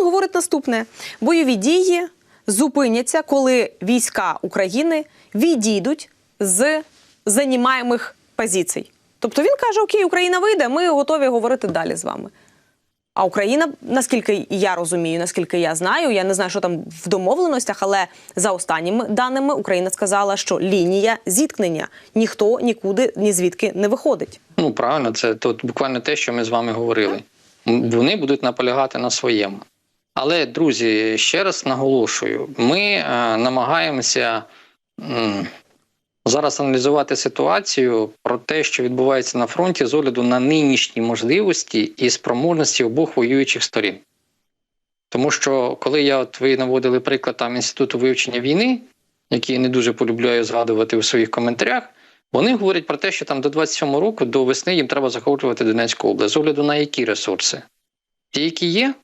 він говорить наступне: бойові дії зупиняться, коли війська України відійдуть з занімаємих позицій. Тобто він каже: Окей, Україна вийде, ми готові говорити далі з вами. А Україна, наскільки я розумію, наскільки я знаю, я не знаю, що там в домовленостях, але за останніми даними Україна сказала, що лінія зіткнення ніхто нікуди ні звідки не виходить. Ну правильно, це тут буквально те, що ми з вами говорили. Вони будуть наполягати на своєму. Але, друзі, ще раз наголошую: ми е, намагаємося зараз аналізувати ситуацію про те, що відбувається на фронті, з огляду на нинішні можливості і спроможності обох воюючих сторін. Тому що, коли я от ви наводили приклад там інституту вивчення війни, який я не дуже полюбляю згадувати у своїх коментарях, вони говорять про те, що там до 27 року, до весни їм треба захоплювати Донецьку область, з огляду на які ресурси? Ті, які є.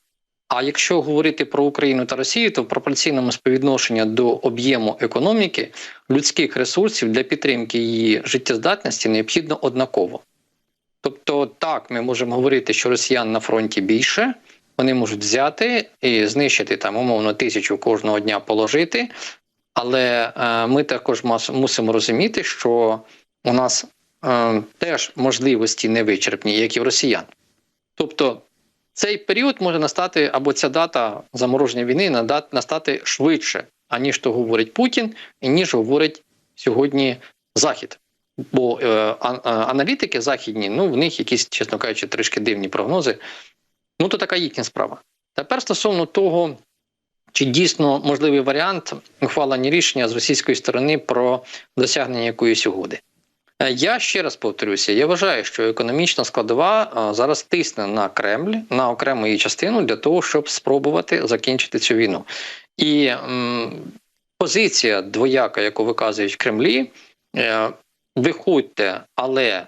А якщо говорити про Україну та Росію, то в пропорційному співвідношенні до об'єму економіки людських ресурсів для підтримки її життєздатності необхідно однаково. Тобто, так, ми можемо говорити, що росіян на фронті більше, вони можуть взяти і знищити там умовно тисячу кожного дня положити. Але е, ми також мусимо розуміти, що у нас е, теж можливості не вичерпні, як і в росіян. Тобто цей період може настати або ця дата замороження війни нада- настати швидше, аніж то говорить Путін, і ніж говорить сьогодні Захід. Бо е, аналітики західні, ну в них якісь, чесно кажучи, трішки дивні прогнози. Ну то така їхня справа. Тепер стосовно того, чи дійсно можливий варіант ухвалення рішення з російської сторони про досягнення якоїсь угоди. Е, Я ще раз повторюся, я вважаю, що економічна складова зараз тисне на Кремль, на окрему її частину для того, щоб спробувати закінчити цю війну. І м, позиція двояка, яку виказують в Кремлі, е, виходьте, але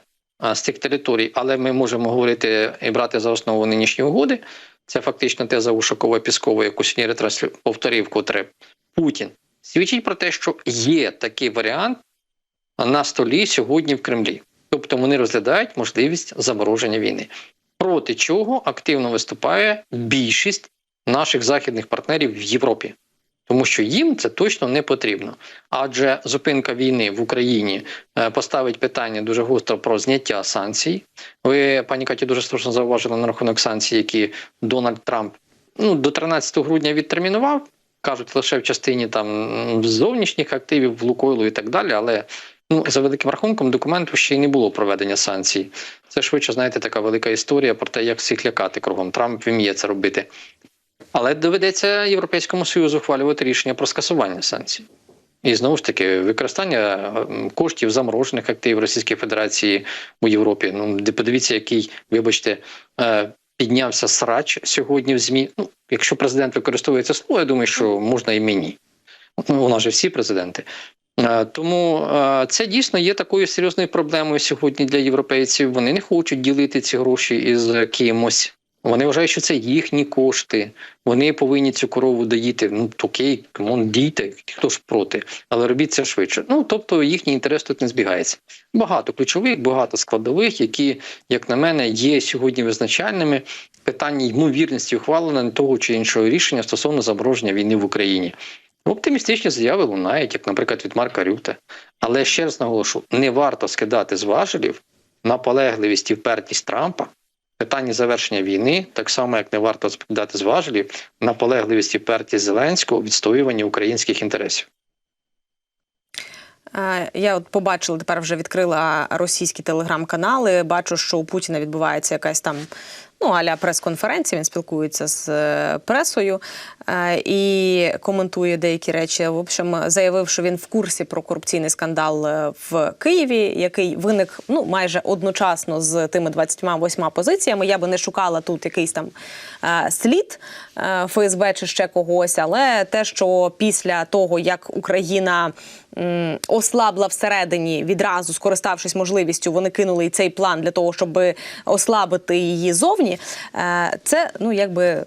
з цих територій, але ми можемо говорити і брати за основу нинішні угоди. Це фактично теза Ушакова Піскова, яку сьогодні ретранслю повторив, котре Путін свідчить про те, що є такий варіант на столі сьогодні в Кремлі. Тобто вони розглядають можливість замороження війни, проти чого активно виступає більшість наших західних партнерів в Європі. Тому що їм це точно не потрібно. Адже зупинка війни в Україні е, поставить питання дуже гостро про зняття санкцій. Ви, пані Каті, дуже слушно зауважили на рахунок санкцій, які Дональд Трамп ну, до 13 грудня відтермінував. Кажуть, лише в частині там зовнішніх активів, в Лукойлу і так далі. Але ну, за великим рахунком документу ще й не було проведення санкцій. Це швидше, знаєте, така велика історія про те, як всіх лякати кругом. Трамп вміє це робити. Але доведеться Європейському Союзу ухвалювати рішення про скасування санкцій. І знову ж таки, використання коштів заморожених активів Російської Федерації у Європі. Ну, де подивіться, який, вибачте, е, піднявся срач сьогодні в ЗМІ. Ну, якщо президент використовує це слово, я думаю, що можна і мені. Ну, у нас же всі президенти. Е, Тому е, це дійсно є такою серйозною проблемою сьогодні для європейців. Вони не хочуть ділити ці гроші із кимось. Вони вважають, що це їхні кошти. Вони повинні цю корову доїти. Ну окей, камон, дійте, хто ж проти, але робіть це швидше. Ну тобто їхній інтерес тут не збігається. Багато ключових, багато складових, які, як на мене, є сьогодні визначальними. Питання ймовірності ухвалення того чи іншого рішення стосовно замороження війни в Україні. Оптимістичні заяви лунають, як, наприклад, від Марка Рюте. Але ще раз наголошу: не варто скидати з важелів наполегливість і впертість Трампа в питанні завершення війни, так само як не варто скидати з важелів наполегливість і впертість Зеленського відстоюванні українських інтересів. Е, Я от побачила, тепер вже відкрила російські телеграм-канали. Бачу, що у Путіна відбувається якась там ну аля прес-конференція. Він спілкується з е, пресою і коментує деякі речі. В общем, заявив, що він в курсі про корупційний скандал е, в Києві, який виник ну майже одночасно з тими 28 позиціями. Я би не шукала тут якийсь там е, слід е, ФСБ чи ще когось, але те, що після того як Україна ослабла всередині, відразу скориставшись можливістю, вони кинули і цей план для того, щоб ослабити її зовні. Е, Це ну якби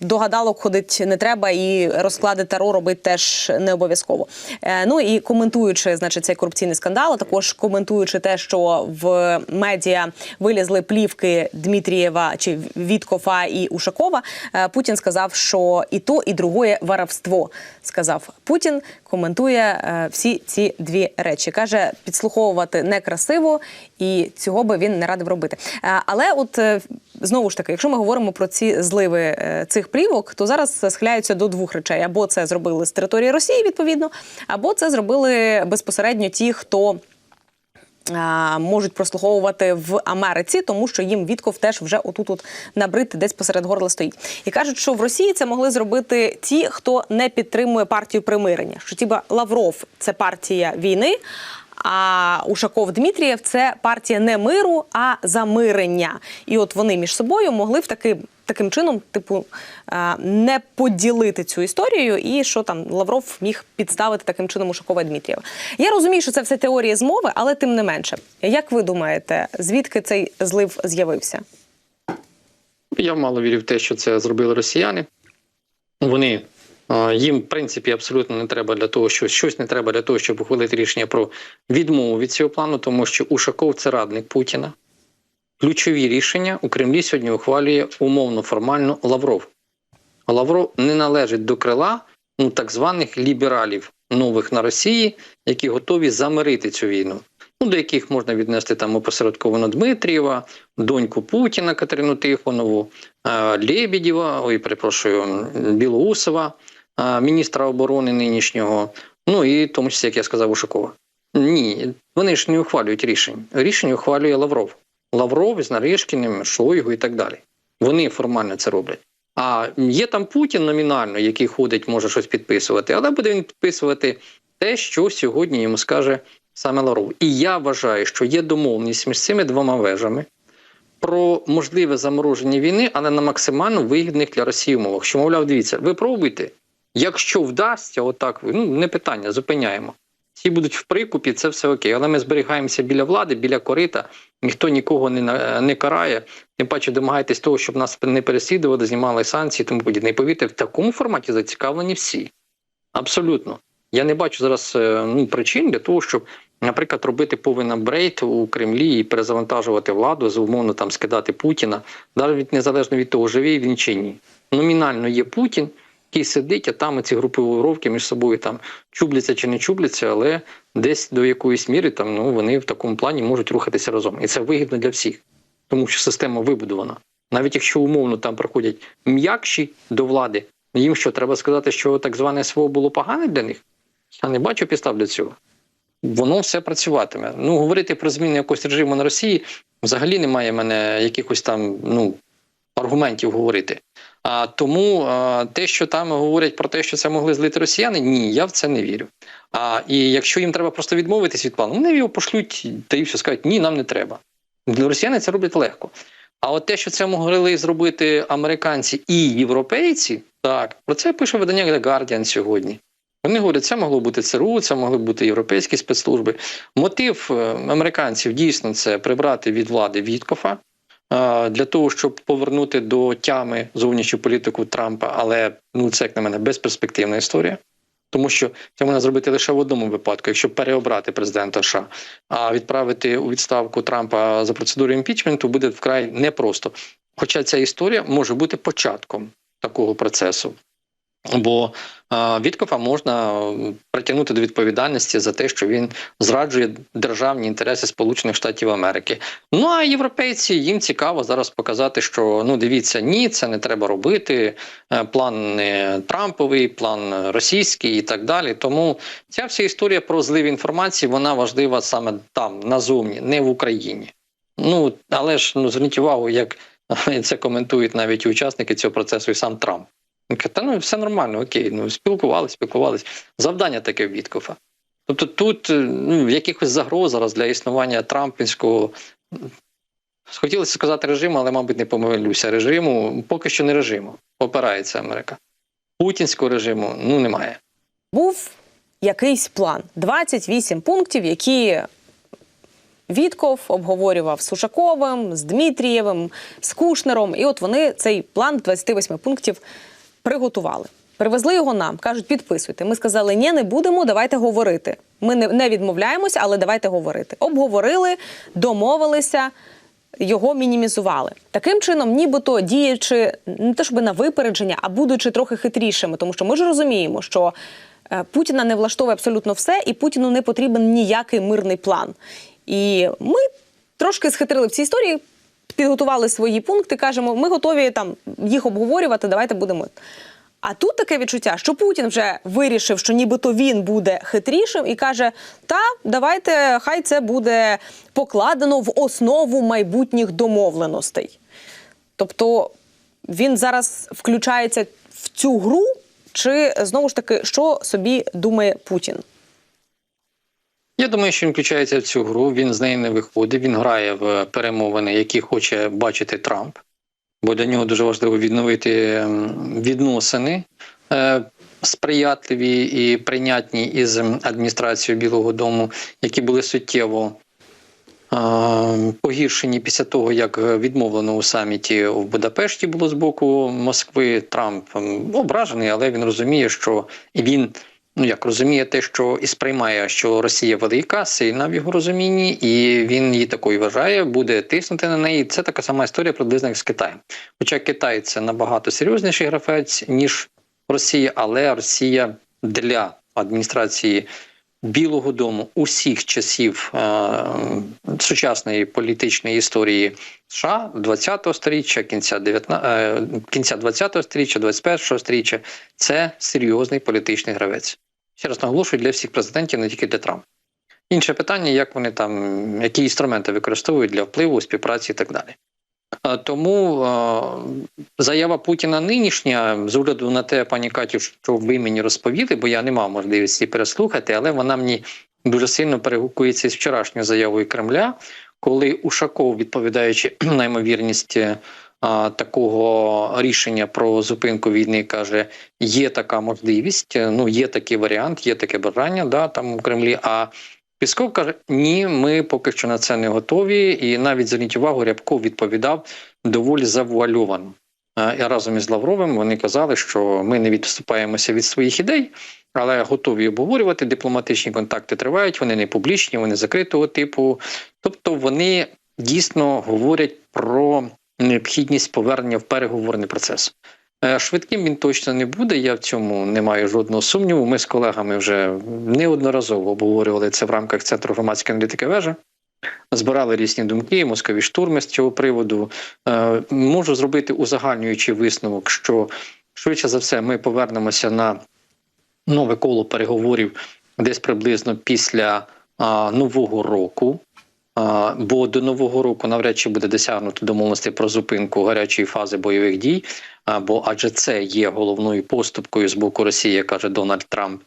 догадалок ходить не не треба, і розклади таро робити теж не обов'язково. Е, ну і коментуючи, значить, цей корупційний скандал, а також коментуючи те, що в медіа вилізли плівки Дмитрієва чи Віткофа і Ушакова, е, Путін сказав, що і то, і другое воровство. Сказав Путін, коментує е, всі ці дві речі. каже, підслуховувати некрасиво, і цього би він не радив робити. Е, але, от е, знову ж таки, якщо ми говоримо про ці зливи е, цих плівок, то зараз схиляються до двох речей: або це зробили з території Росії, відповідно, або це зробили безпосередньо ті, хто. Можуть прослуховувати в Америці, тому що їм Вітков теж вже отут от набрид десь посеред горла стоїть. І кажуть, що в Росії це могли зробити ті, хто не підтримує партію примирення. Що тіба Лавров це партія війни, а Ушаков Дмитрієв це партія не миру, а замирення. І от вони між собою могли в таки. Таким чином, типу, е, не поділити цю історію, і що там Лавров міг підставити таким чином Ушакова Дмитрієва. Я розумію, що це все теорії змови, але тим не менше. Як ви думаєте, звідки цей злив з'явився? Я мало вірю в те, що це зробили росіяни. Вони їм, в принципі, абсолютно не треба для того, що щось не треба для того, щоб ухвалити рішення про відмову від цього плану, тому що Ушаков це радник Путіна. Ключові рішення у Кремлі сьогодні ухвалює умовно формально Лавров. Лавров не належить до крила ну, так званих лібералів нових на Росії, які готові замирити цю війну. Ну, до яких можна віднести там опосередковано Дмитрієва, доньку Путіна Катерину Тихонову, е, Лебедєва, ой, перепрошую, Білоусова, міністра оборони нинішнього, ну і тому числі, як я сказав, Ушакова. Ні, вони ж не ухвалюють рішень. Рішення ухвалює Лавров. Лавров з Наришкіним, Шойгу і так далі. Вони формально це роблять. А є там Путін номінально, який ходить, може щось підписувати, але буде він підписувати те, що сьогодні йому скаже саме Лавров. І я вважаю, що є домовленість між цими двома вежами про можливе замороження війни, але на максимально вигідних для Росії умовах. Що, мовляв, дивіться, ви пробуйте. Якщо вдасться, отак ну не питання, зупиняємо. Всі будуть в прикупі, це все окей. Але ми зберігаємося біля влади, біля корита. Ніхто нікого не не карає. Тим паче домагаєтесь того, щоб нас не переслідували, знімали санкції, тому подібне. І повірте, в такому форматі зацікавлені всі. Абсолютно. Я не бачу зараз е, ну, причин для того, щоб, наприклад, робити повен апгрейд у Кремлі і перезавантажувати владу, з умовно там скидати Путіна, навіть незалежно від того, живий він чи ні. Номінально є Путін, який сидить, а там ці групи між собою там чубляться чи не чубляться, але десь до якоїсь міри там ну вони в такому плані можуть рухатися разом. І це вигідно для всіх, тому що система вибудована. Навіть якщо умовно там приходять м'якші до влади, їм що треба сказати, що так зване СВО було погане для них? Я не бачу підстав для цього. Воно все працюватиме. Ну, говорити про зміну якогось режиму на Росії взагалі немає в мене якихось там ну, аргументів говорити. А тому а, те, що там говорять про те, що це могли злити росіяни, ні, я в це не вірю. А і якщо їм треба просто відмовитись від плану, вони його пошлють та і все скажуть, ні, нам не треба. Для росіяни це роблять легко. А от те, що це могли зробити американці і європейці, так про це пише видання The Guardian сьогодні. Вони говорять, це могло бути ЦРУ, це могли бути європейські спецслужби. Мотив е, американців дійсно це прибрати від влади Віткофа для того, щоб повернути до тями зовнішню політику Трампа, але ну це як на мене безперспективна історія. Тому що це можна зробити лише в одному випадку, якщо переобрати президента США, а відправити у відставку Трампа за процедурою імпічменту буде вкрай непросто. Хоча ця історія може бути початком такого процесу. Бо Віткофа можна притягнути до відповідальності за те, що він зраджує державні інтереси Сполучених Штатів Америки. Ну а європейці їм цікаво зараз показати, що ну дивіться, ні, це не треба робити. Е, План не Трамповий, план російський і так далі. Тому ця вся історія про злив інформації вона важлива саме там, назовні, не в Україні. Ну але ж ну зверніть увагу, як це коментують навіть учасники цього процесу, і сам Трамп. Та ну все нормально, окей, ну спілкувались, спілкувались. Завдання таке в Віткофа. Тобто тут е, ну, якихось загроз зараз для існування Трампінського. Хотілося сказати режиму, але, мабуть, не помилюся. Режиму поки що не режиму. Опирається Америка. Путінського режиму ну немає. Був якийсь план 28 пунктів, які Вітков обговорював з Ушаковим, з Дмитрієвим, з Кушнером. І от вони цей план 28 пунктів приготували. Привезли його нам, кажуть, підписуйте. Ми сказали, ні, не будемо, давайте говорити. Ми не, не відмовляємося, але давайте говорити. Обговорили, домовилися, його мінімізували. Таким чином, нібито діючи не те, щоб на випередження, а будучи трохи хитрішими, тому що ми ж розуміємо, що е, Путіна не влаштовує абсолютно все, і Путіну не потрібен ніякий мирний план. І ми трошки схитрили в цій історії, підготували свої пункти, кажемо, ми готові там їх обговорювати, давайте будемо. А тут таке відчуття, що Путін вже вирішив, що нібито він буде хитрішим і каже: та давайте, хай це буде покладено в основу майбутніх домовленостей. Тобто він зараз включається в цю гру, чи знову ж таки, що собі думає Путін? Я думаю, що він включається в цю гру. Він з неї не виходить. Він грає в перемовини, які хоче бачити Трамп, бо для нього дуже важливо відновити ем, відносини е, сприятливі і прийнятні із адміністрацією Білого Дому, які були суттєво. е, Погіршені після того, як відмовлено у саміті в Будапешті було з боку Москви. Трамп ем, ображений, але він розуміє, що він ну як розуміє те, що і сприймає, що Росія велика, сильна в його розумінні, і він її такою вважає, буде тиснути на неї. Це така сама історія приблизно як з Китаєм. Хоча Китай це набагато серйозніший гравець ніж Росія, але Росія для адміністрації. Білого Дому усіх часів е, сучасної політичної історії США 20-го сторіччя, кінця 19, е, кінця 20-го сторіччя, 21-го сторіччя це серйозний політичний гравець. Ще раз наголошую для всіх президентів, не тільки для Трампа. Інше питання, як вони там, які інструменти використовують для впливу, співпраці і так далі. Тому заява Путіна нинішня, з огляду на те, пані Катю, що ви мені розповіли, бо я не мав можливості переслухати, але вона мені дуже сильно перегукується з вчорашньою заявою Кремля, коли Ушаков, відповідаючи на ймовірність е, такого рішення про зупинку війни, каже: є така можливість, е, ну є такий варіант, є таке бажання, да, там у Кремлі. А Пісков каже: ні, ми поки що на це не готові. І навіть зверніть увагу, Рябков відповідав доволі завуальовано. І разом із Лавровим вони казали, що ми не відступаємося від своїх ідей, але готові обговорювати. Дипломатичні контакти тривають, вони не публічні, вони закритого типу. Тобто вони дійсно говорять про необхідність повернення в переговорний процес. Е, Швидким він точно не буде. Я в цьому не маю жодного сумніву. Ми з колегами вже неодноразово обговорювали це в рамках центру громадської аналітики вежа. Збирали різні думки, мозкові штурми з цього приводу. Е, Можу зробити узагальнюючий висновок, що швидше за все ми повернемося на нове коло переговорів десь приблизно після нового року. Бо до нового року навряд чи буде досягнуто домовленості про зупинку гарячої фази бойових дій. Бо адже це є головною поступкою з боку Росії, каже Дональд Трамп.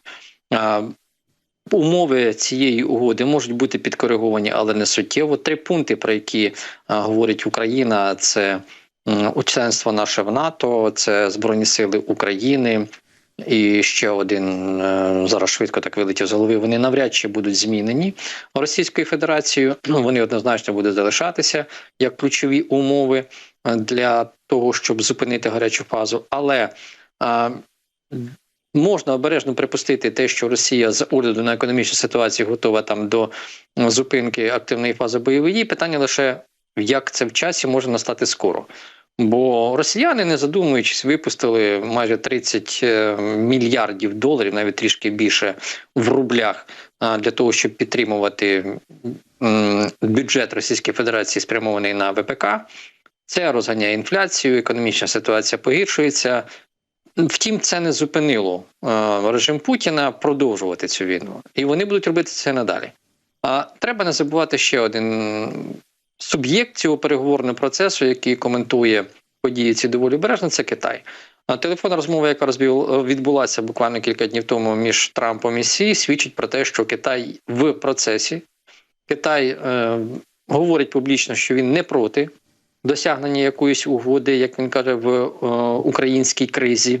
Умови цієї угоди можуть бути підкориговані, але не суттєво. Три пункти, про які говорить Україна, це членство наше в НАТО, це Збройні Сили України. І ще один е, зараз швидко так вилетів з голови. Вони навряд чи будуть змінені Російською Федерацією. Ну вони однозначно будуть залишатися як ключові умови е, для того, щоб зупинити гарячу фазу. Але е, можна обережно припустити те, що Росія з огляду на економічну ситуацію готова там до зупинки активної фази бойових дій. Питання лише як це в часі може настати скоро. Бо росіяни, не задумуючись, випустили майже 30 е, мільярдів доларів, навіть трішки більше в рублях, для того, щоб підтримувати бюджет Російської Федерації, спрямований на ВПК. Це розганяє інфляцію, економічна ситуація погіршується. Втім, це не зупинило режим Путіна продовжувати цю війну, і вони будуть робити це надалі. А треба не забувати ще один суб'єкт цього переговорного процесу, який коментує події ці доволі обережно, це Китай. Телефонна розмова, яка відбулася буквально кілька днів тому між Трампом і Сі, свідчить про те, що Китай в процесі. Китай е, говорить публічно, що він не проти досягнення якоїсь угоди, як він каже, в е, українській кризі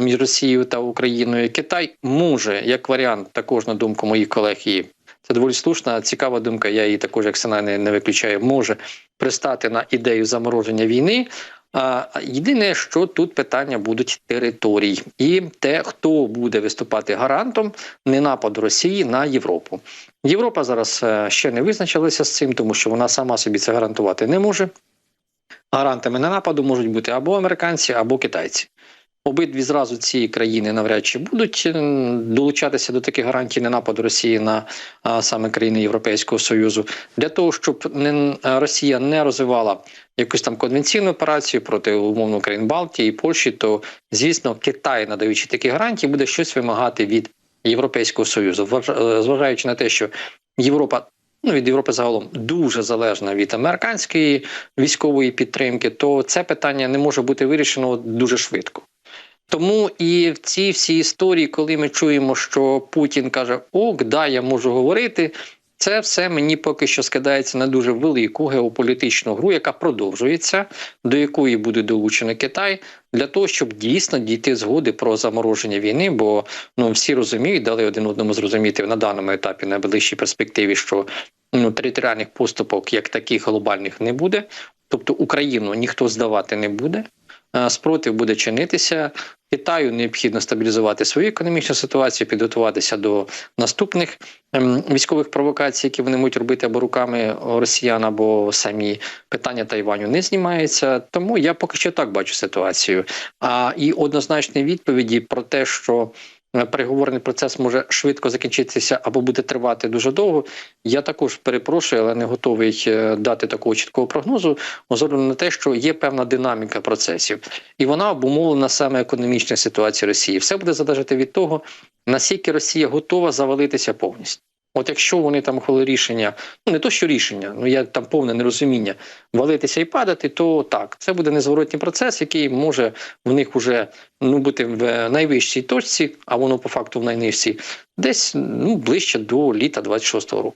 між Росією та Україною. Китай може, як варіант, також на думку моїх колег, і це доволі слушна, цікава думка. Я її також, як Сена, не, виключаю, може пристати на ідею замороження війни. А, Єдине, що тут питання будуть територій, і те, хто буде виступати гарантом не нападу Росії на Європу. Європа зараз е, ще не визначилася з цим, тому що вона сама собі це гарантувати не може. Гарантами на нападу можуть бути або американці, або китайці. Обидві зразу ці країни навряд чи будуть е, долучатися до таких гарантій не нападу Росії на саме країни Європейського Союзу для того, щоб не Росія не розвивала якусь там конвенційну операцію проти умовно країн Балтії і Польщі, то звісно Китай, надаючи такі гарантії, буде щось вимагати від Європейського Союзу, е, зважаючи на те, що Європа. Ну, від Європи загалом дуже залежна від американської військової підтримки, то це питання не може бути вирішено дуже швидко. Тому і в цій всій історії, коли ми чуємо, що Путін каже: Ок, да, я можу говорити. Це все мені поки що скидається на дуже велику геополітичну гру, яка продовжується, до якої буде долучений Китай, для того, щоб дійсно дійти згоди про замороження війни. Бо ну всі розуміють, дали один одному зрозуміти на даному етапі на ближчій перспективі, що ну територіальних поступок як таких глобальних не буде. Тобто Україну ніхто здавати не буде. Спротив буде чинитися. Китаю необхідно стабілізувати свою економічну ситуацію, підготуватися до наступних ем, військових провокацій, які вони можуть робити або руками росіян, або самі питання Тайваню не знімається. Тому я поки що так бачу ситуацію. А і однозначні відповіді про те, що переговорний процес може швидко закінчитися або буде тривати дуже довго. Я також перепрошую, але не готовий е, дати такого чіткого прогнозу, Озорно на те, що є певна динаміка процесів, і вона обумовлена саме економічною ситуацією Росії. Все буде залежати від того, наскільки Росія готова завалитися повністю. От якщо вони там ухвалили рішення, ну не то що рішення, ну я там повне нерозуміння валитися і падати, то так, це буде незворотній процес, який може в них уже ну бути в найвищій точці, а воно по факту в найнижчій, десь ну ближче до літа 26-го року.